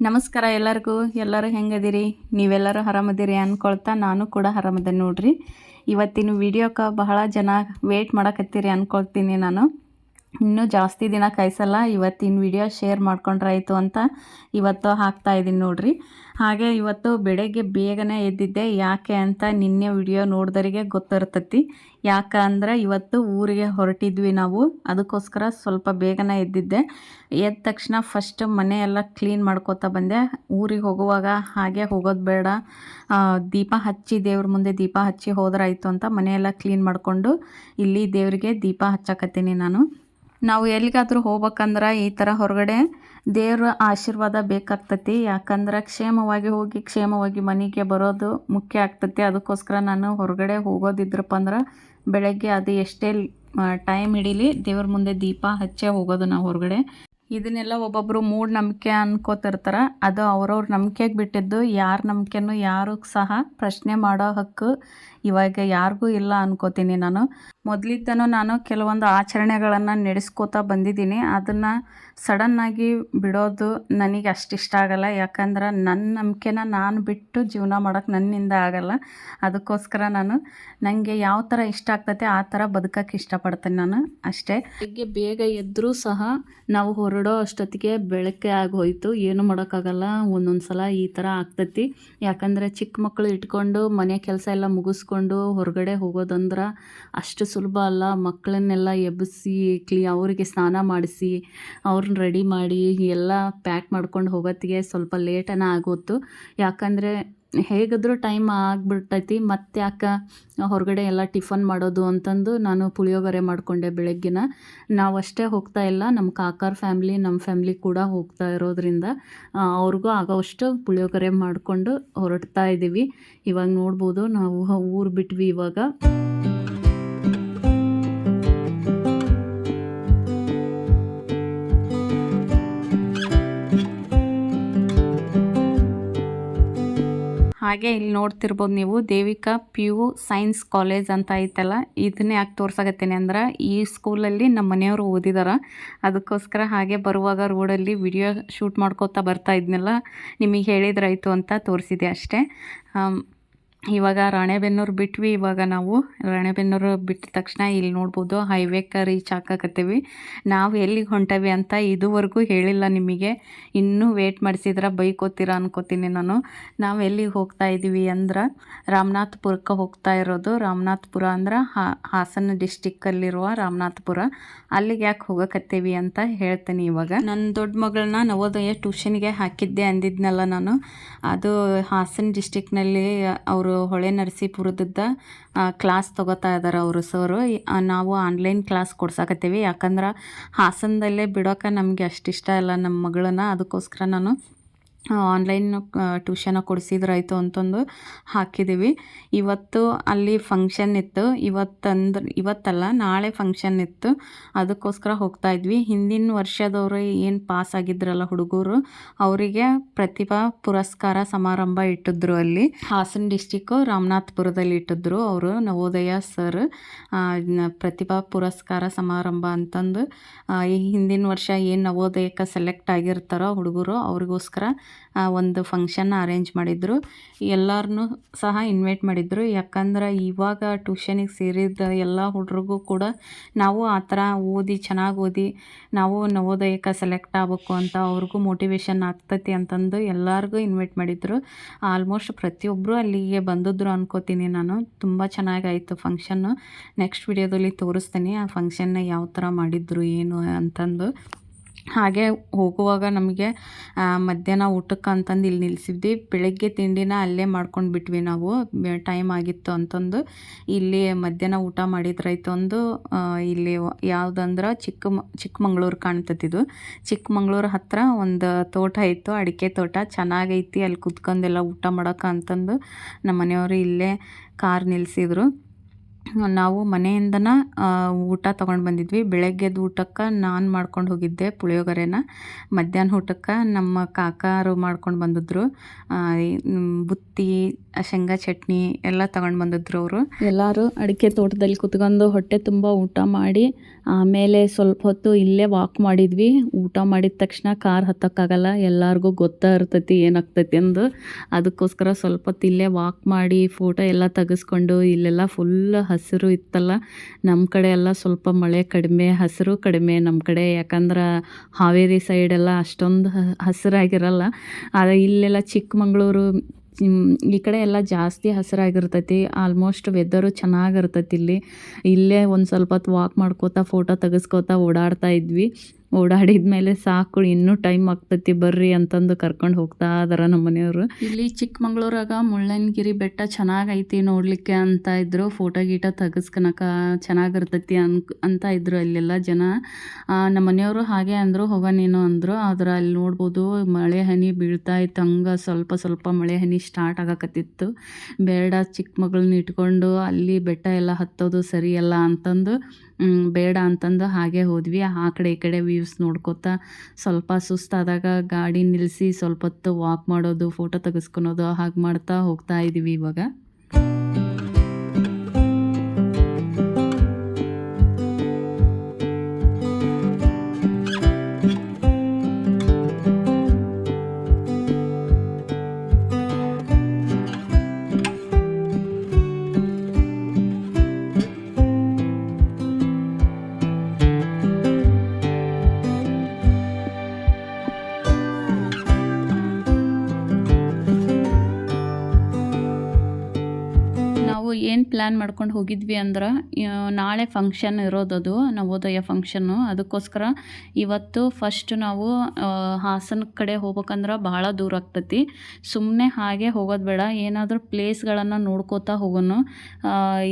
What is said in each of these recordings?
ನಮಸ್ಕಾರ ಎಲ್ಲರಿಗೂ. ಎಲ್ಲರೂ ಹೆಂಗದಿರಿ? ನೀವೆಲ್ಲರೂ ಆರಾಮದಿರಿ ಅಂದ್ಕೊಳ್ತಾ ನಾನು ಕೂಡ ಆರಾಮದೆ ನೋಡ್ರಿ. ಇವತ್ತಿನ ವಿಡಿಯೋಕ್ಕೆ ಬಹಳ ಜನ ವೇಟ್ ಮಾಡಕತ್ತೀರಿ ಅಂದ್ಕೊಳ್ತೀನಿ ನಾನು. ಇನ್ನೂ ಜಾಸ್ತಿ ದಿನ ಕಾಯಿಸಲ್ಲ, ಇವತ್ತಿನ ವಿಡಿಯೋ ಶೇರ್ ಮಾಡ್ಕೊಂಡ್ರಾಯ್ತು ಅಂತ ಇವತ್ತು ಹಾಕ್ತಾ ಇದ್ದೀನಿ ನೋಡ್ರಿ. ಹಾಗೆ ಇವತ್ತು ಬೆಳಗ್ಗೆ ಬೇಗನೆ ಎದ್ದಿದ್ದೆ, ಯಾಕೆ ಅಂತ ನಿನ್ನೆ ವಿಡಿಯೋ ನೋಡಿದವರಿಗೆ ಗೊತ್ತಿರ್ತತಿ. ಯಾಕಂದ್ರೆ ಇವತ್ತು ಊರಿಗೆ ಹೊರಟಿದ್ವಿ ನಾವು, ಅದಕ್ಕೋಸ್ಕರ ಸ್ವಲ್ಪ ಬೇಗನೆ ಎದ್ದಿದ್ದೆ. ಎದ್ದ ತಕ್ಷಣ ಫಸ್ಟ್ ಮನೆಯೆಲ್ಲ ಕ್ಲೀನ್ ಮಾಡ್ಕೋತಾ ಬಂದೆ. ಊರಿಗೆ ಹೋಗುವಾಗ ಹಾಗೆ ಹೋಗೋದು ಬೇಡ. ದೀಪ ಹಚ್ಚಿ ದೇವ್ರ ಮುಂದೆ ದೀಪ ಹಚ್ಚಿ ಹೋದ್ರಾಯ್ತು ಅಂತ ಮನೆಯೆಲ್ಲ ಕ್ಲೀನ್ ಮಾಡಿಕೊಂಡು ಇಲ್ಲಿ ದೇವರಿಗೆ ದೀಪ ಹಚ್ಚಕತ್ತೀನಿ ನಾನು. ನಾವು ಎಲ್ಲಿಗಾದರೂ ಹೋಗ್ಬೇಕಂದ್ರೆ ಈ ಥರ ಹೊರಗಡೆ ದೇವರ ಆಶೀರ್ವಾದ ಬೇಕಾಗ್ತತಿ. ಯಾಕಂದ್ರೆ ಕ್ಷೇಮವಾಗಿ ಹೋಗಿ ಕ್ಷೇಮವಾಗಿ ಮನೆಗೆ ಬರೋದು ಮುಖ್ಯ ಆಗ್ತತಿ. ಅದಕ್ಕೋಸ್ಕರ ನಾನು ಹೊರಗಡೆ ಹೋಗೋದಿದ್ರಪ್ಪ ಅಂದ್ರೆ ಬೆಳಗ್ಗೆ ಅದು ಎಷ್ಟೇ ಟೈಮ್ ಹಿಡೀಲಿ ದೇವ್ರ ಮುಂದೆ ದೀಪ ಹಚ್ಚೇ ಹೋಗೋದು ನಾವು ಹೊರಗಡೆ. ಇದನ್ನೆಲ್ಲ ಒಬ್ಬೊಬ್ಬರು ಮೂಢನಂಬಿಕೆ ಅನ್ಕೋತಿರ್ತಾರೆ. ಅದು ಅವ್ರವ್ರ ನಂಬಿಕೆಗೆ ಬಿಟ್ಟಿದ್ದು, ಯಾರ ನಂಬಿಕೆನೂ ಯಾರು ಸಹ ಪ್ರಶ್ನೆ ಮಾಡೋ ಹಕ್ಕು ಇವಾಗ ಯಾರಿಗೂ ಇಲ್ಲ ಅನ್ಕೋತೀನಿ ನಾನು. ಮೊದಲಿದ್ದನೂ ನಾನು ಕೆಲವೊಂದು ಆಚರಣೆಗಳನ್ನು ನಡೆಸ್ಕೋತಾ ಬಂದಿದ್ದೀನಿ. ಅದನ್ನು ಸಡನ್ನಾಗಿ ಬಿಡೋದು ನನಗೆ ಅಷ್ಟಿಷ್ಟ ಆಗಲ್ಲ. ಯಾಕಂದ್ರೆ ನನ್ನ ನಂಬಿಕೆನ ನಾನು ಬಿಟ್ಟು ಜೀವನ ಮಾಡೋಕ್ಕೆ ನನ್ನಿಂದ ಆಗಲ್ಲ. ಅದಕ್ಕೋಸ್ಕರ ನಾನು ನನಗೆ ಯಾವ ಥರ ಇಷ್ಟ ಆಗ್ತೈತೆ ಆ ಥರ ಬದುಕಕ್ಕೆ ಇಷ್ಟಪಡ್ತೀನಿ ನಾನು ಅಷ್ಟೇ. ಬೆಳಗ್ಗೆ ಬೇಗ ಎದ್ದರೂ ಸಹ ನಾವು ಹೊರಡೋ ಅಷ್ಟೊತ್ತಿಗೆ ಬೆಳಕೆ ಆಗೋಯ್ತು. ಏನು ಮಾಡೋಕ್ಕಾಗಲ್ಲ. ಒಂದೊಂದು ಸಲ ಈ ಥರ ಆಗ್ತೈತಿ. ಯಾಕಂದರೆ ಚಿಕ್ಕ ಮಕ್ಕಳು ಇಟ್ಕೊಂಡು ಮನೆ ಕೆಲಸ ಎಲ್ಲ ಮುಗಿಸ್ಕೊಂಡು ಹೊರಗಡೆ ಹೋಗೋದಂದ್ರೆ ಅಷ್ಟು ಸುಲಭ ಅಲ್ಲ. ಮಕ್ಕಳನ್ನೆಲ್ಲ ಎಬ್ಬಿಸಿ, ಕ್ಲೀ, ಅವರಿಗೆ ಸ್ನಾನ ಮಾಡಿಸಿ ಅವ್ರನ್ನ ರೆಡಿ ಮಾಡಿ, ಎಲ್ಲ ಪ್ಯಾಕ್ ಮಾಡ್ಕೊಂಡು ಹೋಗೋತ್ತಿಗೆ ಸ್ವಲ್ಪ ಲೇಟನ ಆಗೋತು ಯಾಕಂದರೆ ಹೇಗಾದರೂ ಟೈಮ್ ಆಗಿಬಿಡ್ತೈತಿ, ಮತ್ತೆ ಯಾಕೆ ಹೊರಗಡೆ ಎಲ್ಲ ಟಿಫನ್ ಮಾಡೋದು ಅಂತಂದು ನಾನು ಪುಳಿಯೋಗರೆ ಮಾಡಿಕೊಂಡೆ ಬೆಳಗ್ಗಿನ. ನಾವು ಅಷ್ಟೇ ಹೋಗ್ತಾ ಇಲ್ಲ ನಮ್ಮ ಕಾಕಾರ ಫ್ಯಾಮ್ಲಿ ನಮ್ಮ ಫ್ಯಾಮ್ಲಿ ಕೂಡ ಹೋಗ್ತಾ ಇರೋದ್ರಿಂದ ಅವ್ರಿಗೂ ಆಗೋವಷ್ಟು ಪುಳಿಯೋಗರೆ ಮಾಡಿಕೊಂಡು ಹೊರಡ್ತಾ ಇದ್ದೀವಿ ಇವಾಗ ನೋಡ್ಬೋದು, ನಾವು ಊರು ಬಿಟ್ವಿ ಇವಾಗ. ಹಾಗೆ ಇಲ್ಲಿ ನೋಡ್ತಿರ್ಬೋದು ನೀವು Devika P U science college ಅಂತ ಐತಲ್ಲ, ಇದನ್ನೇ ಯಾಕೆ ತೋರ್ಸಾಕತ್ತೀನಿ ಅಂದ್ರೆ ಈ ಸ್ಕೂಲಲ್ಲಿ ನಮ್ಮ ಮನೆಯವರು ಓದಿದಾರ. ಅದಕ್ಕೋಸ್ಕರ ಹಾಗೆ ಬರುವಾಗ ರೋಡಲ್ಲಿ ವಿಡಿಯೋ ಶೂಟ್ ಮಾಡ್ಕೋತಾ ಬರ್ತಾ ಇದ್ನಲ್ಲ, ನಿಮಗೆ ಹೇಳಿದ್ರಾಯ್ತು ಅಂತ ತೋರಿಸಿದೆ ಅಷ್ಟೇ. ಇವಾಗ ರಾಣೆಬೆನ್ನೂರು ಬಿಟ್ವಿ, ಇವಾಗ ನಾವು ರಾಣೆಬೆನ್ನೂರು ಬಿಟ್ಟ ತಕ್ಷಣ ಇಲ್ಲಿ ನೋಡ್ಬೋದು ಹೈವೇಕ ರೀಚ್ ಹಾಕಕತ್ತೀವಿ. ನಾವು ಎಲ್ಲಿಗೆ ಹೊಂಟವಿ ಅಂತ ಇದುವರೆಗೂ ಹೇಳಿಲ್ಲ ನಿಮಗೆ. ಇನ್ನೂ ವೇಟ್ ಮಾಡಿಸಿದ್ರೆ ಬೈಕೋತೀರ ಅನ್ಕೋತೀನಿ ನಾನು. ನಾವು ಎಲ್ಲಿಗೆ ಹೋಗ್ತಾ ಇದ್ದೀವಿ ಅಂದ್ರೆ ರಾಮನಾಥ್ಪುರಕ್ಕೆ ಹೋಗ್ತಾ ಇರೋದು. ರಾಮನಾಥ್ಪುರ ಅಂದ್ರೆ ಹಾಸನ ಡಿಸ್ಟಿಕ್ಕಲ್ಲಿರುವ ರಾಮನಾಥ್ಪುರ. ಅಲ್ಲಿಗೆ ಯಾಕೆ ಹೋಗಕತ್ತೀವಿ ಅಂತ ಹೇಳ್ತೀನಿ ಇವಾಗ. ನನ್ನ ದೊಡ್ಡ ಮಗಳನ್ನ ನವೋದಯ ಟ್ಯೂಷನ್ಗೆ ಹಾಕಿದ್ದೆ ಅಂದಿದ್ನಲ್ಲ ನಾನು. ಅದು ಹಾಸನ ಡಿಸ್ಟಿಕ್ನಲ್ಲಿ ಅವರು ಹೊಳೆ ನರಸೀಪುರದದ್ದ ಕ್ಲಾಸ್ ತೊಗೋತಾ ಇದ್ದಾರೆ ಅವರು ಸರು ನಾವು ಆನ್ಲೈನ್ ಕ್ಲಾಸ್ ಕೊಡ್ಸಾಕತ್ತೀವಿ. ಯಾಕಂದ್ರೆ ಹಾಸನದಲ್ಲೇ ಬಿಡೋಕೆ ನಮಗೆ ಅಷ್ಟಿಷ್ಟ ಇಲ್ಲ ನಮ್ಮ ಮಗಳನ್ನ. ಅದಕ್ಕೋಸ್ಕರ ನಾನು ಆನ್ಲೈನ್ ಟ್ಯೂಷನ ಕೊಡಿಸಿದ್ರಾಯ್ತು ಅಂತಂದು ಹಾಕಿದ್ದೀವಿ ಇವತ್ತು ಅಲ್ಲಿ ಫಂಕ್ಷನ್ ಇತ್ತು. ಇವತ್ತಂದ್ರೆ, ಇವತ್ತಲ್ಲ, ನಾಳೆ ಫಂಕ್ಷನ್ ಇತ್ತು. ಅದಕ್ಕೋಸ್ಕರ ಹೋಗ್ತಾ ಇದ್ವಿ. ಹಿಂದಿನ ವರ್ಷದವರು ಏನು ಪಾಸ್ ಆಗಿದ್ರಲ್ಲ ಹುಡುಗರು, ಅವರಿಗೆ ಪ್ರತಿಭಾ ಪುರಸ್ಕಾರ ಸಮಾರಂಭ ಇಟ್ಟಿದ್ರು ಅಲ್ಲಿ. ಹಾಸನ ಡಿಸ್ಟಿಕ್ಕು ರಾಮನಾಥ್ಪುರದಲ್ಲಿ ಇಟ್ಟಿದ್ರು ಅವರು, ನವೋದಯ ಸರ್. ಪ್ರತಿಭಾ ಪುರಸ್ಕಾರ ಸಮಾರಂಭ ಅಂತಂದು ಈ ಹಿಂದಿನ ವರ್ಷ ಏನು ನವೋದಯಕ್ಕೆ ಸೆಲೆಕ್ಟ್ ಆಗಿರ್ತಾರೋ ಹುಡುಗರು, ಅವ್ರಿಗೋಸ್ಕರ ಒಂದು ಫಂಕ್ಷನ್ನ ಅರೇಂಜ್ ಮಾಡಿದ್ರು. ಎಲ್ಲರನ್ನೂ ಸಹ ಇನ್ವೈಟ್ ಮಾಡಿದ್ರು. ಯಾಕಂದ್ರೆ ಇವಾಗ ಟ್ಯೂಷನಿಗೆ ಸೇರಿದ ಎಲ್ಲ ಹುಡುಗರಿಗೂ ಕೂಡ ನಾವು ಆ ಥರ ಓದಿ, ಚೆನ್ನಾಗಿ ಓದಿ, ನಾವು ನವೋದಯಕ್ಕೆ ಸೆಲೆಕ್ಟ್ ಆಗಬೇಕು ಅಂತ ಅವ್ರಿಗೂ ಮೋಟಿವೇಶನ್ ಆಗ್ತೈತಿ ಅಂತಂದು ಎಲ್ಲರಿಗೂ ಇನ್ವೈಟ್ ಮಾಡಿದ್ರು. ಆಲ್ಮೋಸ್ಟ್ ಪ್ರತಿಯೊಬ್ಬರು ಅಲ್ಲಿಗೆ ಬಂದಿದ್ರು ಅನ್ಕೋತೀನಿ ನಾನು. ತುಂಬ ಚೆನ್ನಾಗಾಯಿತು ಫಂಕ್ಷನ್ನು ನೆಕ್ಸ್ಟ್ ವಿಡಿಯೋದಲ್ಲಿ ತೋರಿಸ್ತೀನಿ ಆ ಫಂಕ್ಷನ್ನ ಯಾವ ಥರ ಮಾಡಿದ್ರು, ಏನು ಅಂತಂದು. ಹಾಗೆ ಹೋಗುವಾಗ ನಮಗೆ ಮಧ್ಯಾಹ್ನ ಊಟಕ್ಕೆ ಅಂತಂದು ಇಲ್ಲಿ ನಿಲ್ಲಿಸಿದ್ವಿ ಬೆಳಗ್ಗೆ ತಿಂಡಿನ ಅಲ್ಲೇ ಮಾಡ್ಕೊಂಡು ಬಿಟ್ವಿ ನಾವು. ಟೈಮ್ ಆಗಿತ್ತು ಅಂತಂದು. ಇಲ್ಲಿ ಮಧ್ಯಾಹ್ನ ಊಟ ಮಾಡಿದ್ರಾಯ್ತು ಒಂದು ಇಲ್ಲಿ ಯಾವುದಂದ್ರೆ ಚಿಕ್ಕ ಚಿಕ್ಕಮಂಗ್ಳೂರು ಕಾಣ್ತತಿದು ಚಿಕ್ಕಮಂಗ್ಳೂರು ಹತ್ತಿರ ಒಂದು ತೋಟ ಇತ್ತು, ಅಡಿಕೆ ತೋಟ. ಚೆನ್ನಾಗೈತಿ ಅಲ್ಲಿ ಕುತ್ಕೊಂಡೆಲ್ಲ ಊಟ ಮಾಡೋಕೆ ಅಂತಂದು ನಮ್ಮ ಮನೆಯವರು ಇಲ್ಲೇ ಕಾರ್ ನಿಲ್ಲಿಸಿದ್ರು ನಾವು ಮನೆಯಿಂದನ ಊಟ ತೊಗೊಂಡು ಬಂದಿದ್ವಿ. ಬೆಳಗ್ಗೆದ ಊಟಕ್ಕೆ ನಾನು ಮಾಡ್ಕೊಂಡು ಹೋಗಿದ್ದೆ ಪುಳಿಯೋಗರೆನ. ಮಧ್ಯಾಹ್ನ ಊಟಕ್ಕೆ ನಮ್ಮ ಕಾಕಾರು ಮಾಡ್ಕೊಂಡು ಬಂದಿದ್ರು. ಬುತ್ತಿ, ಶೇಂಗಾ ಚಟ್ನಿ ಎಲ್ಲ ತಗೊಂಡು ಬಂದಿದ್ರು ಅವರು. ಎಲ್ಲರೂ ಅಡಿಕೆ ತೋಟದಲ್ಲಿ ಕುತ್ಕೊಂಡು ಹೊಟ್ಟೆ ತುಂಬ ಊಟ ಮಾಡಿ, ಆಮೇಲೆ ಸ್ವಲ್ಪ ಹೊತ್ತು ಇಲ್ಲೇ ವಾಕ್ ಮಾಡಿದ್ವಿ. ಊಟ ಮಾಡಿದ ತಕ್ಷಣ ಕಾರ್ ಹತ್ತಕ್ಕಾಗಲ್ಲ, ಎಲ್ಲರಿಗೂ ಗೊತ್ತಾ ಇರ್ತೈತಿ ಏನಾಗ್ತೈತಿ ಅಂದು. ಅದಕ್ಕೋಸ್ಕರ ಸ್ವಲ್ಪ ಹೊತ್ತು ಇಲ್ಲೇ ವಾಕ್ ಮಾಡಿ, ಫೋಟೋ ಎಲ್ಲ ತೆಗೆಸ್ಕೊಂಡು, ಇಲ್ಲೆಲ್ಲ ಫುಲ್ ಹಸಿರು ಇತ್ತಲ್ಲ ನಮ್ಮ ಕಡೆ ಎಲ್ಲ ಸ್ವಲ್ಪ ಮಳೆ ಕಡಿಮೆ, ಹಸಿರು ಕಡಿಮೆ ನಮ್ಮ ಕಡೆ. ಯಾಕಂದ್ರೆ ಹಾವೇರಿ ಸೈಡೆಲ್ಲ ಅಷ್ಟೊಂದು ಹಸಿರಾಗಿರಲ್ಲ. ಆದರೆ ಇಲ್ಲೆಲ್ಲ ಚಿಕ್ಕಮಗಳೂರು ಈ ಕಡೆ ಎಲ್ಲ ಜಾಸ್ತಿ ಹಸಿರಾಗಿರ್ತೈತಿ. ಆಲ್ಮೋಸ್ಟ್ ವೆದರು ಚೆನ್ನಾಗಿರ್ತೈತಿ ಇಲ್ಲಿ. ಇಲ್ಲೇ ಒಂದು ಸ್ವಲ್ಪ ಹೊತ್ತು ವಾಕ್ ಮಾಡ್ಕೋತಾ ಫೋಟೋ ತೆಗೆಸ್ಕೋತಾ ಓಡಾಡ್ತಾ ಇದ್ವಿ. ಓಡಾಡಿದ ಮೇಲೆ ಸಾಕು, ಇನ್ನೂ ಟೈಮ್ ಆಗ್ತೈತಿ, ಬರ್ರಿ ಅಂತಂದು ಕರ್ಕೊಂಡು ಹೋಗ್ತಾ ಇದಾರ ನಮ್ಮ ಮನೆಯವರು ಇಲ್ಲಿ ಚಿಕ್ಕಮಂಗ್ಳೂರಾಗ ಮುಳ್ಳಯ್ಯನಗಿರಿ ಬೆಟ್ಟ ಚೆನ್ನಾಗೈತಿ ನೋಡಲಿಕ್ಕೆ ಅಂತ ಇದ್ರು ಫೋಟೋ ಗೀಟ ತೆಗೆಸ್ಕೊಳಕ ಚೆನ್ನಾಗಿರ್ತೈತಿ ಅಂತ ಇದ್ರು ಅಲ್ಲೆಲ್ಲ ಜನ. ನಮ್ಮ ಮನೆಯವರು ಹಾಗೆ ಅಂದರು, ಹೋಗ ನೀನು ಅಂದರು. ಆದ್ರೆ ಅಲ್ಲಿ ನೋಡ್ಬೋದು ಮಳೆ ಹನಿ ಬೀಳ್ತಾ ಇತ್ತು, ಹಂಗೆ ಸ್ವಲ್ಪ ಸ್ವಲ್ಪ ಮಳೆ ಹನಿ ಸ್ಟಾರ್ಟ್ ಆಗಕತ್ತಿತ್ತು. ಬೇಡ ಚಿಕ್ಕ ಮಗಳನ್ನ ಇಟ್ಕೊಂಡು ಅಲ್ಲಿ ಬೆಟ್ಟ ಎಲ್ಲ ಹತ್ತೋದು ಸರಿಯಲ್ಲ ಅಂತಂದು ಬೇಡ ಅಂತಂದು ಹಾಗೆ ಹೋದ್ವಿ. ಆ ಕಡೆ ಈ ಕಡೆ ವ್ಯೂಸ್ ನೋಡ್ಕೋತಾ ಸ್ವಲ್ಪ ಸುಸ್ತಾದಾಗ ಗಾಡಿ ನಿಲ್ಲಿಸಿ ಸ್ವಲ್ಪ ಹೊತ್ತು ವಾಕ್ ಮಾಡೋದು ಫೋಟೋ ತೆಗೆಸ್ಕೊಳೋದು ಹಾಗೆ ಮಾಡ್ತಾ ಹೋಗ್ತಾ ಇದ್ದೀವಿ ಇವಾಗ. ಪ್ಲ್ಯಾನ್ ಮಾಡ್ಕೊಂಡು ಹೋಗಿದ್ವಿ ಅಂದ್ರೆ ನಾಳೆ ಫಂಕ್ಷನ್ ಇರೋದದು ನವೋದಯ ಫಂಕ್ಷನ್ನು ಅದಕ್ಕೋಸ್ಕರ ಇವತ್ತು ಫಸ್ಟ್ ನಾವು ಹಾಸನ ಕಡೆ ಹೋಗ್ಬೇಕಂದ್ರೆ ಭಾಳ ದೂರ ಆಗ್ತೈತಿ. ಸುಮ್ಮನೆ ಹಾಗೆ ಹೋಗೋದು ಬೇಡ. ಏನಾದರೂ ಪ್ಲೇಸ್ಗಳನ್ನು ನೋಡ್ಕೋತಾ ಹೋಗೋಣ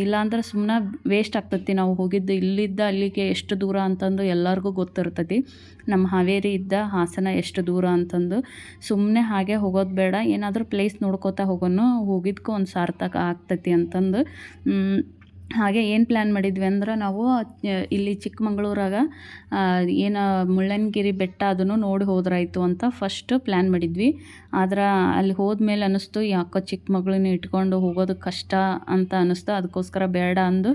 ಇಲ್ಲಾಂದ್ರೆ ಸುಮ್ಮನೆ ವೇಸ್ಟ್ ಆಗ್ತೈತಿ. ನಾವು ಹೋಗಿದ್ದು ಇಲ್ಲಿದ್ದ ಅಲ್ಲಿಗೆ ಎಷ್ಟು ದೂರ ಅಂತಂದು ಎಲ್ಲರಿಗೂ ಗೊತ್ತಿರ್ತೈತಿ. ನಮ್ಮ ಹಾವೇರಿ ಇದ್ದ ಹಾಸನ ಎಷ್ಟು ದೂರ ಅಂತಂದು. ಸುಮ್ಮನೆ ಹಾಗೆ ಹೋಗೋದು ಬೇಡ. ಏನಾದರೂ ಪ್ಲೇಸ್ ನೋಡ್ಕೋತಾ ಹೋಗೋಣ ಹೋಗಿದ್ಕೂ ಒಂದು ಸಾರ್ಥಕ ಆಗ್ತೈತಿ ಅಂತಂದು 嗯 ಹಾಗೆ ಏನು ಪ್ಲ್ಯಾನ್ ಮಾಡಿದ್ವಿ ಅಂದ್ರೆ ನಾವು ಇಲ್ಲಿ ಚಿಕ್ಕಮಂಗ್ಳೂರಾಗ ಏನು ಮುಳ್ಳಯ್ಯನಗಿರಿ ಬೆಟ್ಟ ಅದನ್ನು ನೋಡಿ ಹೋದ್ರಾಯ್ತು ಅಂತ ಫಸ್ಟ್ ಪ್ಲ್ಯಾನ್ ಮಾಡಿದ್ವಿ. ಆದ್ರೆ ಅಲ್ಲಿ ಹೋದ್ಮೇಲೆ ಅನ್ನಿಸ್ತು ಯಾಕೋ ಚಿಕ್ಕ ಮಗಳನ್ನ ಇಟ್ಕೊಂಡು ಹೋಗೋದು ಕಷ್ಟ ಅಂತ ಅನ್ನಿಸ್ತು ಅದಕ್ಕೋಸ್ಕರ ಬೇಡ ಅಂದು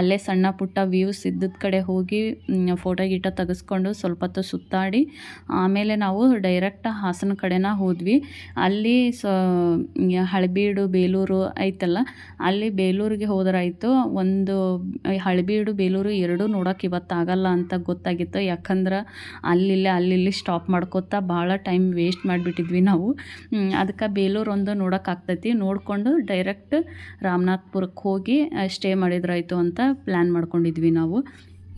ಅಲ್ಲೇ ಸಣ್ಣ ಪುಟ್ಟ ವ್ಯೂಸ್ ಇದ್ದದ ಕಡೆ ಹೋಗಿ ಫೋಟೋ ಗೀಟ ತೆಗೆಸ್ಕೊಂಡು ಸ್ವಲ್ಪ ಹೊತ್ತು ಸುತ್ತಾಡಿ, ಆಮೇಲೆ ನಾವು ಡೈರೆಕ್ಟ್ ಹಾಸನ ಕಡೆನ ಹೋದ್ವಿ. ಅಲ್ಲಿ ಸೊ, ಹಳಬೀಡು, ಬೇಲೂರು ಐತಲ್ಲ, ಅಲ್ಲಿ ಬೇಲೂರಿಗೆ ಹೋದ್ರಾಯ್ತು. ಒಂದು ಹಳಬೀಡು ಬೇಲೂರು ಎರಡೂ ನೋಡೋಕೆ ಇವತ್ತಾಗಲ್ಲ ಅಂತ ಗೊತ್ತಾಗಿತ್ತು. ಯಾಕಂದ್ರೆ ಅಲ್ಲಿಲ್ಲೇ, ಅಲ್ಲಿಲ್ಲಿ ಸ್ಟಾಪ್ ಮಾಡ್ಕೋತಾ ಭಾಳ ಟೈಮ್ ವೇಸ್ಟ್ ಮಾಡಿಬಿಟ್ಟಿದ್ವಿ ನಾವು. ಅದಕ್ಕೆ ಬೇಲೂರು ಒಂದು ನೋಡೋಕ್ಕಾಗ್ತೈತಿ ನೋಡಿಕೊಂಡು ಡೈರೆಕ್ಟ್ ರಾಮನಾಥ್ಪುರಕ್ಕೆ ಹೋಗಿ ಸ್ಟೇ ಮಾಡಿದ್ರಾಯ್ತು ಅಂತ ಪ್ಲ್ಯಾನ್ ಮಾಡ್ಕೊಂಡಿದ್ವಿ ನಾವು.